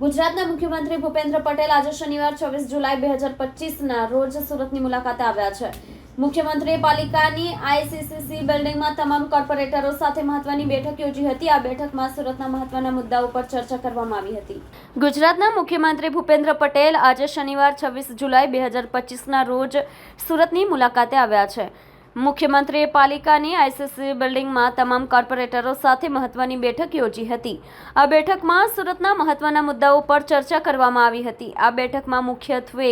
ગુજરાતના મુખ્યમંત્રી ભૂપેન્દ્ર પટેલ આજે શનિવાર છવ્વીસ જુલાઈ બે હજાર પચીસના રોજ સુરતની મુલાકાતે આવ્યા છે. મુખ્યમંત્રીએ પાલિકાની આઈસીસીસી બિલ્ડિંગમાં તમામ કોર્પોરેટરો સાથે મહત્વની બેઠક યોજી હતી. આ બેઠકમાં સુરતના મહત્વના મુદ્દાઓ પર ચર્ચા કરવામાં આવી હતી. ગુજરાતના મુખ્યમંત્રી ભૂપેન્દ્ર પટેલ આજે શનિવાર છવ્વીસ જુલાઈ બે હજાર પચીસના રોજ સુરતની મુલાકાતે આવ્યા છે. મુખ્યમંત્રીએ પાલિકાની આઈસીસી બિલ્ડિંગમાં તમામ કોર્પોરેટરો સાથે મહત્વની બેઠક યોજી હતી. આ બેઠકમાં સુરતના મહત્વના મુદ્દાઓ પર ચર્ચા કરવામાં આવી હતી. આ બેઠકમાં મુખ્યત્વે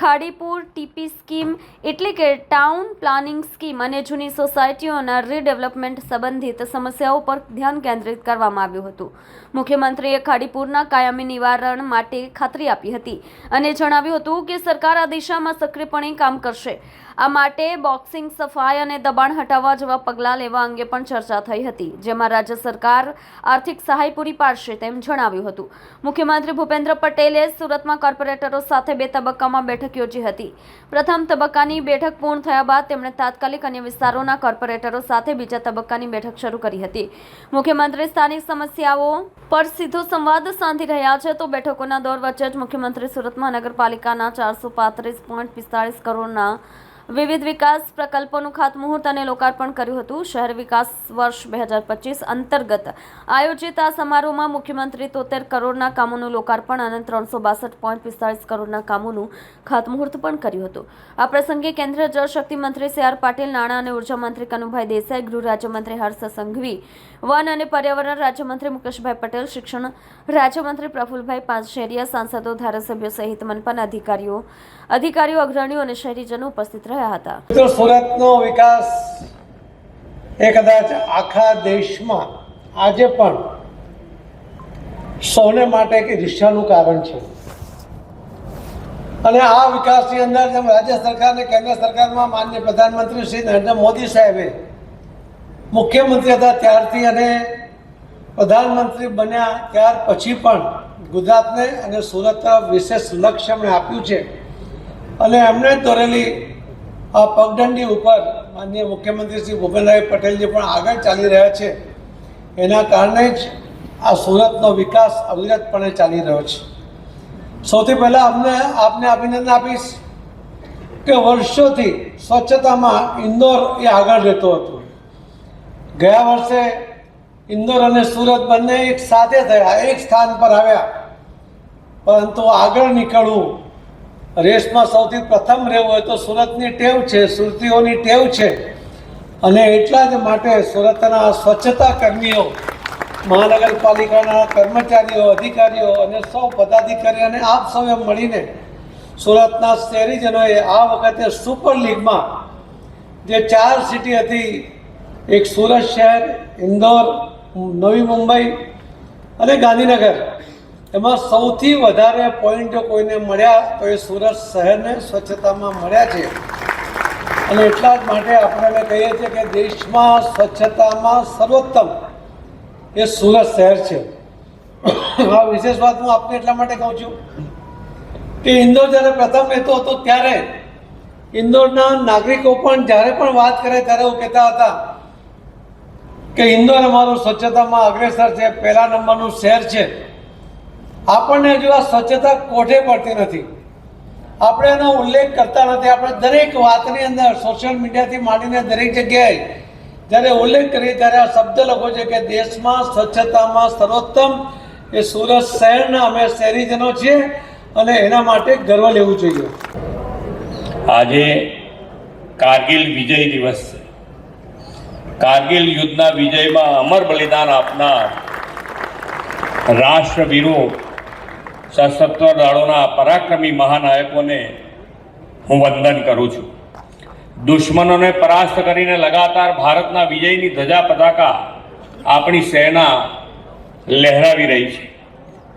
ખાડીપુર, ટીપી સ્કીમ એટલે કે ટાઉન પ્લાનિંગ સ્કીમ અને જૂની સોસાયટીઓના રીડેવલપમેન્ટ સંબંધિત સમસ્યાઓ પર ધ્યાન કેન્દ્રિત કરવામાં આવ્યું હતું. મુખ્યમંત્રીએ ખાડીપુરના કાયમી નિવારણ માટે ખાતરી આપી હતી અને જણાવ્યું હતું કે સરકાર આ દિશામાં સક્રિયપણે કામ કરશે. આ માટે બોક્સિંગ સફાઈ અને દબાણ હટાવવા જેવા પગલાં લેવા અંગે પણ ચર્ચા થઈ હતી, જેમાં રાજ્ય સરકાર આર્થિક સહાય પૂરી પાડશે તેમ જણાવ્યું હતું. મુખ્યમંત્રી ભૂપેન્દ્ર પટેલે સુરતમાં કોર્પોરેટરો સાથે બે તબક્કામાં બેઠક યોજી હતી. પ્રથમ તબક્કાની બેઠક પૂર્ણ થયા બાદ તેમણે તાત્કાલિક અન્ય વિસ્તારોના કોર્પોરેટરો સાથે બીજા તબક્કાની બેઠક શરૂ કરી હતી. મુખ્યમંત્રી સ્થાનિક સમસ્યાઓ પર સીધો સંવાદ સાંધી રહ્યા છે તો બેઠકોના દોર વચ્ચે જ મુખ્યમંત્રી સુરત મહાનગરપાલિકાના ચારસો પાંત્રીસ પોઈન્ટ પિસ્તાળીસ કરોડના વિવિધ વિકાસ પ્રકલ્પોનું ખાતમુહૂર્ત અને લોકાર્પણ કર્યું હતું. શહેર વિકાસ વર્ષ બે હજાર પચીસ અંતર્ગત આયોજિત આ સમારોહમાં મુખ્યમંત્રી તોતેર કરોડના કામોનું લોકાર્પણ અને ત્રણસો બાસઠ પોઈન્ટ પિસ્તાળીસ કરોડના કામોનું ખાતમુહૂર્ત પણ કર્યું હતું. આ પ્રસંગે કેન્દ્રીય જળશક્તિ મંત્રી સી આર પાટીલ, નાણાં અને ઊર્જા મંત્રી કનુભાઈ દેસાઈ, ગૃહ રાજ્યમંત્રી હર્ષ સંઘવી, વન અને પર્યાવરણ રાજ્યમંત્રી મુકેશભાઈ પટેલ, શિક્ષણ રાજ્યમંત્રી પ્રફુલભાઈ પાંચશેરિયા સાંસદો, ધારાસભ્યો સહિત મનપાના અધિકારીઓ અધિકારીઓ, અગ્રણીઓ અને શહેરીજનો ઉપસ્થિત રહ્યા. હતા. તો સુરતનો વિકાસ એ કદાચ આખા દેશમાં આજે પણ સૌને માટે એક ઈર્ષ્યાનું કારણ છે. અને આ વિકાસની અંદર જેમ રાજ્ય સરકાર અને કેન્દ્ર સરકારમાં માન્ય પ્રધાનમંત્રી શ્રી નરેન્દ્ર મોદી સાહેબે મુખ્યમંત્રી હતા ત્યારથી અને પ્રધાનમંત્રી બન્યા ત્યાર પછી પણ ગુજરાતને અને સુરત તરફ વિશેષ લક્ષ્ય એમણે આપ્યું છે. અને એમણે દોરેલી આ પગદંડી ઉપર માનનીય મુખ્યમંત્રી શ્રી ભૂપેન્દ્રભાઈ પટેલજી પણ આગળ ચાલી રહ્યા છે. એના કારણે જ આ સુરતનો વિકાસ અવિરતપણે ચાલી રહ્યો છે. સૌથી પહેલાં અમને આપને અભિનંદન આપીશ કે વર્ષોથી સ્વચ્છતામાં ઇન્દોર એ આગળ રહેતો હતો. ગયા વર્ષે ઇન્દોર અને સુરત બંને એક સાથે થયા, એક સ્થાન પર આવ્યા. પરંતુ આગળ નીકળવું રેસમાં સૌથી પ્રથમ રહેવું હોય તો સુરતની ટેવ છે, સુરતીઓની ટેવ છે. અને એટલા જ માટે સુરતના સ્વચ્છતા કર્મીઓ, મહાનગરપાલિકાના કર્મચારીઓ, અધિકારીઓ અને સૌ પદાધિકારીઓ અને આપ સૌએ મળીને સુરતના શહેરીજનોએ આ વખતે સુપર લીગમાં જે ચાર સિટી હતી, એક સુરત શહેર, ઇન્દોર, નવી મુંબઈ અને ગાંધીનગર એમાં સૌથી વધારે પોઈન્ટ કોઈને મળ્યા, તો એ સુરત શહેરને સ્વચ્છતામાં મળ્યા છે. અને એટલા જ માટે આપણે અમે કહીએ છીએ કે દેશમાં સ્વચ્છતામાં સર્વોત્તમ એ સુરત શહેર છે. આ વિશેષ વાત હું આપને એટલા માટે કહું છું કે ઇન્દોર જ્યારે પ્રથમ રહેતો હતો ત્યારે ઇન્દોરના નાગરિકો પણ જ્યારે પણ વાત કરે ત્યારે એવું કહેતા હતા કે ઇન્દોર અમારું સ્વચ્છતામાં અગ્રેસર છે, પહેલા નંબરનું શહેર છે. આપણને હજુ આ સ્વચ્છતા કોઠે પડતી નથી. આપણે એનો ઉલ્લેખ કરતા નથી. આપણે દરેક વાતની અંદર સોશિયલ મીડિયાથી માંડીને દરેક જગ્યાએ જ્યારે ઉલ્લેખ કરીએ ત્યારે આ શબ્દ લખો છે કે દેશમાં સ્વચ્છતામાં સર્વોત્તમ એ સુરત શહેરના અમે શહેરીજનો છીએ અને એના માટે ગર્વ લેવું જોઈએ. આજે કારગિલ વિજય દિવસ છે. કારગિલ યુદ્ધના વિજયમાં અમર બલિદાન આપનાર રાષ્ટ્રવીરો સશસ્ત્ર દળોના પરાક્રમી મહાનાયકોને હું વંદન કરું છું. દુશ્મનોને પરાસ્ત કરીને લગાતાર ભારતના વિજયની ધજા પતાકા આપણી સેના લહેરાવી રહી છે.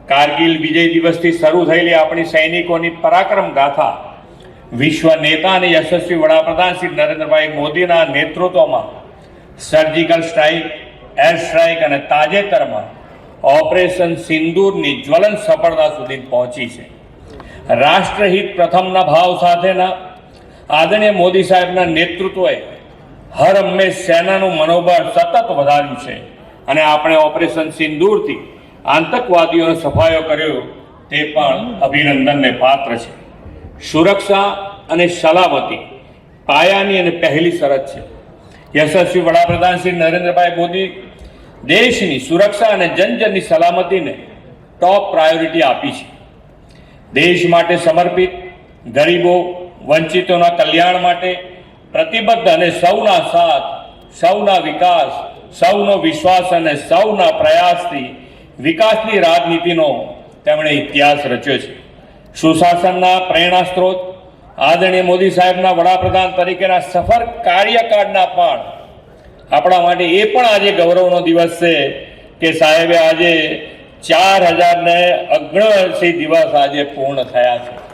કારગિલ વિજય દિવસથી શરૂ થયેલી આપણી સૈનિકોની પરાક્રમ ગાથા વિશ્વ નેતા અને યશસ્વી વડાપ્રધાન શ્રી નરેન્દ્રભાઈ મોદીના નેતૃત્વમાં સર્જિકલ સ્ટ્રાઇક એર સ્ટ્રાઇક અને તાજેતરમાં ઓપરેશન સિંદૂરની જ્વલન સફળતા સુધી પહોંચી છે. રાષ્ટ્રહિત પ્રથમના ભાવ સાથેના આદરણીય મોદી સાહેબના નેતૃત્વએ હર હંમેશ સેનાનું મનોબળ સતત વધાર્યું છે અને આપણે ઓપરેશન સિંદૂરથી આતંકવાદીઓનો સફાયો કર્યો તે પણ અભિનંદનને પાત્ર છે. સુરક્ષા અને સલામતી પાયાની અને પહેલી શરત છે. યશસ્વી વડાપ્રધાન શ્રી નરેન્દ્રભાઈ મોદી દેશની સુરક્ષા અને જનજનની સલામતીને ટોપ પ્રાયોરિટી આપી છે. દેશ માટે સમર્પિત, ગરીબો, વંચિતોના કલ્યાણ માટે પ્રતિબદ્ધ અને સૌના સાથ, સૌના વિકાસ, સૌનો વિશ્વાસ અને સૌના પ્રયાસથી વિકાસની રાજનીતિનો તેમણે ઇતિહાસ રચ્યો છે. સુશાસનના પ્રેરણા સ્ત્રોત, આદરણીય મોદી સાહેબના વડાપ્રધાન તરીકેના સફળ કાર્યકાળના પણ આપણા માટે એ પણ આજે ગૌરવનો દિવસ છે કે સાહેબે આજે ચાર હજારને અગ્રસી દિવસ આજે પૂર્ણ થયા છે.